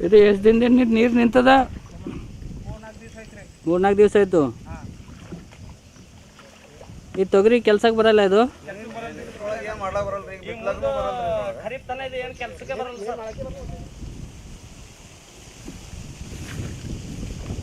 ಇದು ಎಷ್ಟು ದಿನದಿಂದ ನೀರು ನಿಂತದ? ಮೂರ್ನಾಲ್ಕು ದಿವಸ ಆಯ್ತು. ಈ ತೊಗರಿ ಕೆಲ್ಸಕ್ಕೆ ಬರಲ್ಲ ಇದು? ಏನ್ ಮಾಡ್ಲಾಕ್ ಏನು ಕೆಲಸಕ್ಕೆ ಬರಲ್ಲ ಬರಲ್ರಿ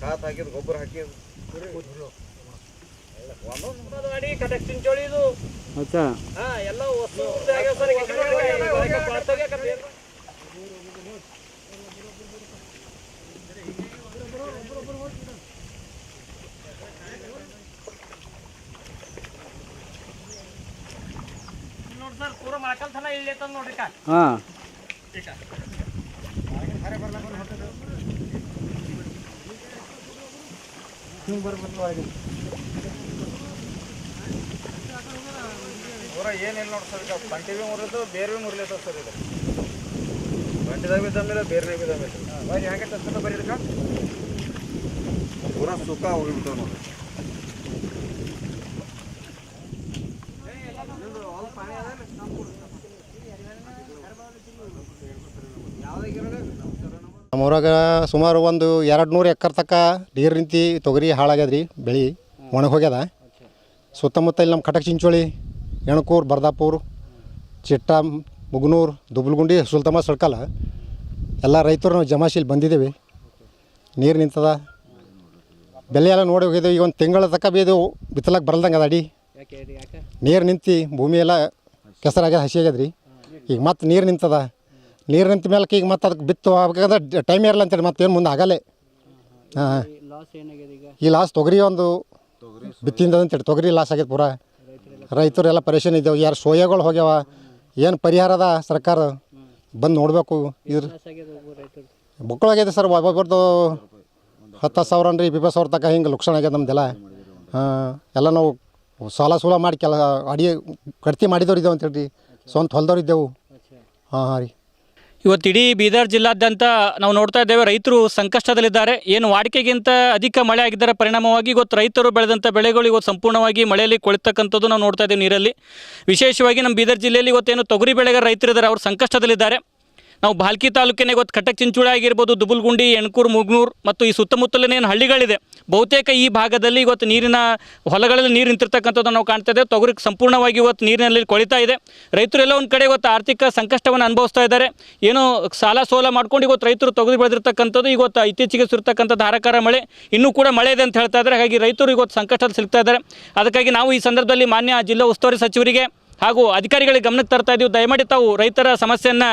ಕಾತ್ ಹಾಕಿದ್ ಗೊಬ್ಬರ ಹಾಕಿದ್ ಒಂದೊಂದು ಮಾಡಿ ಕಟಕ್ ಚಿಂಚೋಳಿ ಇದು ಅಚ್ಚಾ. ಹಾ ಎಲ್ಲ ವಸ್ತು ಆಗ್ಯಾವ ಸರ್. ನೋಡ್ರಿ ಪೂರ ತನ ಕಾ. ಹಾಂ. ಪೂರ ಏನಿಲ್ಲ ನೋಡಿ ಸರ್ ಈಗ ಪಂಟಿ ಬಿ ಮುರಿಲತ್ತವ ಬೇರೆ ಭೀ ಮುರಿಲತ್ತವ ಸರ್ ಇದು ಪಂಟಿದಾಗ ಬೇರೆ ಬೇರೆನಾಗ ಬಿದ್ದಂದ್ರೆ ಹೆಂಗೆ ತಸ್ಕೊಂಡ ಬರೀ ಇದಕ್ಕೆ. ಪೂರ ಸುಖ ಹೋಗಿಬಿಟ್ಟವ ನೋಡ್ರಿ. ನಮ್ಮೂರಾಗ ಸುಮಾರು ಒಂದು ಎರಡು ನೂರು ಎಕರೆ ತಕ್ಕ ನೀರು ನಿಂತು ತೊಗರಿ ಹಾಳಾಗ್ಯದ್ರಿ ಬೆಳೆ ಒಣಗಿ ಹೋಗ್ಯದ. ಸುತ್ತಮುತ್ತ ಇಲ್ಲಿ ನಮ್ಮ ಕಟಕ್ ಚಿಂಚೋಳಿ ಎಣಕೂರು ಬರ್ದಾಪುರ ಚಿಟ್ಟ ಮುಗನೂರು ದುಬ್ಲಗುಂಡಿ ಸುಲ್ತಮ ಸಡ್ಕಲ್ಲ ಎಲ್ಲ ರೈತರು ನಾವು ಜಮಾಶೀಲ್ ಬಂದಿದ್ದೀವಿ. ನೀರು ನಿಂತದ. ಬೆಲೆ ಎಲ್ಲ ನೋಡಿ ಹೋಗಿದ್ದೇವೆ ಈಗ ಒಂದು ತಿಂಗಳ ತಕ್ಕ ಇದು ಬಿತ್ತಲಕ್ಕೆ ಬರಲ್ದಂಗೆ ಅದ ಅಡಿ. ನೀರು ನಿಂತು ಭೂಮಿ ಎಲ್ಲ ಕೆಸರಾಗ್ಯದ ಹಸಿ ಆಗ್ಯದ್ರಿ ಈಗ ಮತ್ತೆ ನೀರು ನಿಂತದ. ನೀರು ನಿಂತ ಮೇಲೆ ಈಗ ಮತ್ತೆ ಅದಕ್ಕೆ ಬಿತ್ತು. ಆಗ್ಬೇಕಂದ್ರೆ ಟೈಮ್ ಇರಲ್ಲ ಅಂತೇಳಿ ಮತ್ತೇನು ಮುಂದೆ ಆಗಲ್ಲೇ. ಹಾಂ ಈ ಲಾಸ್ ತೊಗರಿ ಒಂದು ಬಿತ್ತಿಂದ ಅಂತೇಳಿ ತೊಗರಿ ಲಾಸ್ ಆಗೈತೆ ಪೂರಾ. ರೈತರೆಲ್ಲ ಪರೇಷನ್ ಇದ್ದೇವೆ ಯಾರು ಸೋಯಾಗಳು ಹೋಗ್ಯಾವ. ಏನು ಪರಿಹಾರ ಅದ ಸರ್ಕಾರ? ಬಂದು ನೋಡಬೇಕು. ಇದ್ರ ಬುಕ್ಕಳಾಗಿದೆ ಸರ್. ಒಬ್ಬೊಬ್ಬರದು ಹತ್ತು ಸಾವಿರ ಅನ್ರಿ. ಇಪ್ಪತ್ತು ಸಾವಿರ ತನಕ ಹಿಂಗೆ ಲುಕ್ಷಣ ಆಗ್ಯದ ನಮ್ದೆಲ್ಲ. ಹಾಂ ಎಲ್ಲ ನಾವು ಸಾಲ ಸೂಲ ಮಾಡಿ ಕೆಲ ಅಡಿಗೆ ಕಡ್ತಿ ಮಾಡಿದವ್ರು ಇದ್ದೇವೆ ಅಂತೇಳಿ ಸ್ವಂತ ಹೊಲ್ದವ್ರು ಇದ್ದೆವು. ಹಾಂ ಹಾಂ ರೀ. ಇವತ್ತು ಇಡೀ ಬೀದರ್ ಜಿಲ್ಲಾದ್ಯಂತ ನಾವು ನೋಡ್ತಾ ಇದ್ದೇವೆ, ರೈತರು ಸಂಕಷ್ಟದಲ್ಲಿದ್ದಾರೆ. ಏನು ವಾಡಿಕೆಗಿಂತ ಅಧಿಕ ಮಳೆ ಆಗಿದ್ದರ ಪರಿಣಾಮವಾಗಿ ಇವತ್ತು ರೈತರು ಬೆಳೆದಂಥ ಬೆಳೆಗಳು ಇವತ್ತು ಸಂಪೂರ್ಣವಾಗಿ ಮಳೆಯಲ್ಲಿ ಕೊಳಿತಕ್ಕಂಥದ್ದು ನಾವು ನೋಡ್ತಾ ಇದ್ದೇವೆ ನೀರಲ್ಲಿ. ವಿಶೇಷವಾಗಿ ನಮ್ಮ ಬೀದರ್ ಜಿಲ್ಲೆಯಲ್ಲಿ ಇವತ್ತೇನು ತೊಗರಿ ಬೆಳೆಗಾರ ರೈತರಿದ್ದಾರೆ, ಅವರು ಸಂಕಷ್ಟದಲ್ಲಿದ್ದಾರೆ. ನಾವು ಬಾಲ್ಕಿ ತಾಲೂಕಿನ ಇವತ್ತು ಕಟಕ್ ಚಿಂಚೋಳಿ ಆಗಿರ್ಬೋದು, ದುಬುಲ್ಗುಂಡಿ, ಎಣ್ಕೂರು, ಮುಗ್ನೂರು ಮತ್ತು ಈ ಸುತ್ತಮುತ್ತಲಿನ ಏನು ಹಳ್ಳಿಗಳಿದೆ, ಬಹುತೇಕ ಈ ಭಾಗದಲ್ಲಿ ಇವತ್ತು ನೀರಿನ ಹೊಲಗಳಲ್ಲಿ ನೀರು ನಿಂತಿರ್ತಕ್ಕಂಥದ್ದು ನಾವು ಕಾಣ್ತಾ ಇದ್ದೇವೆ. ತೊಗರಿ ಸಂಪೂರ್ಣವಾಗಿ ಇವತ್ತು ನೀರಿನಲ್ಲಿ ಕೊಳಿತಾ ಇದೆ. ರೈತರೆಲ್ಲ ಒಂದು ಕಡೆ ಇವತ್ತು ಆರ್ಥಿಕ ಸಂಕಷ್ಟವನ್ನು ಅನುಭವಿಸ್ತಾ ಇದ್ದಾರೆ. ಏನೋ ಸಾಲ ಸೋಲ ಮಾಡ್ಕೊಂಡು ಇವತ್ತು ರೈತರು ತೊಗದು ಬೆಳೆದಿರ್ತಕ್ಕಂಥದ್ದು ಇವತ್ತು ಇತ್ತೀಚೆಗೆ ಸುರ್ತಕ್ಕಂಥ ಧಾರಾಕಾರ ಮಳೆ, ಇನ್ನೂ ಕೂಡ ಮಳೆ ಇದೆ ಅಂತ ಹೇಳ್ತಾ ಇದ್ದಾರೆ. ಹಾಗಾಗಿ ರೈತರು ಇವತ್ತು ಸಂಕಷ್ಟದಲ್ಲಿ ಸಿಗ್ತಾ ಇದ್ದಾರೆ. ಅದಕ್ಕಾಗಿ ನಾವು ಈ ಸಂದರ್ಭದಲ್ಲಿ ಮಾನ್ಯ ಜಿಲ್ಲಾ ಉಸ್ತುವಾರಿ ಸಚಿವರಿಗೆ ಹಾಗೂ ಅಧಿಕಾರಿಗಳಿಗೆ ಗಮನಕ್ಕೆ ತರ್ತಾ ಇದ್ದೀವಿ ದಯಮಾಡಿ ತಾವು ರೈತರ ಸಮಸ್ಯೆಯನ್ನು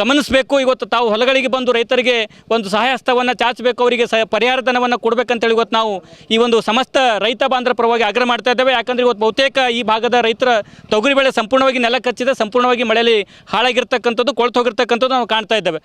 ಗಮನಿಸಬೇಕು. ಇವತ್ತು ತಾವು ಹೊಲಗಳಿಗೆ ಬಂದು ರೈತರಿಗೆ ಒಂದು ಸಹಾಯ ಹಸ್ತವನ್ನು ಚಾಚಬೇಕು, ಅವರಿಗೆ ಸಹ ಪರಿಹಾರ ಧನವನ್ನು ಕೊಡಬೇಕಂತೇಳಿ ಇವತ್ತು ನಾವು ಈ ಒಂದು ಸಮಸ್ತ ರೈತ ಬಾಂಧವ ಪರವಾಗಿ ಆಗ್ರಹ ಮಾಡ್ತಾ ಇದ್ದೇವೆ. ಯಾಕಂದರೆ ಇವತ್ತು ಬಹುತೇಕ ಈ ಭಾಗದ ರೈತರ ತೊಗರಿ ಬೆಳೆ ಸಂಪೂರ್ಣವಾಗಿ ನೆಲ ಕಚ್ಚಿದೆ ಸಂಪೂರ್ಣವಾಗಿ ಮಳೆಯಲ್ಲಿ ಹಾಳಾಗಿರ್ತಕ್ಕಂಥದ್ದು ಕೊಳ್ತು ಹೋಗಿರ್ತಕ್ಕಂಥದ್ದು ನಾವು ಕಾಣ್ತಾ ಇದ್ದೇವೆ.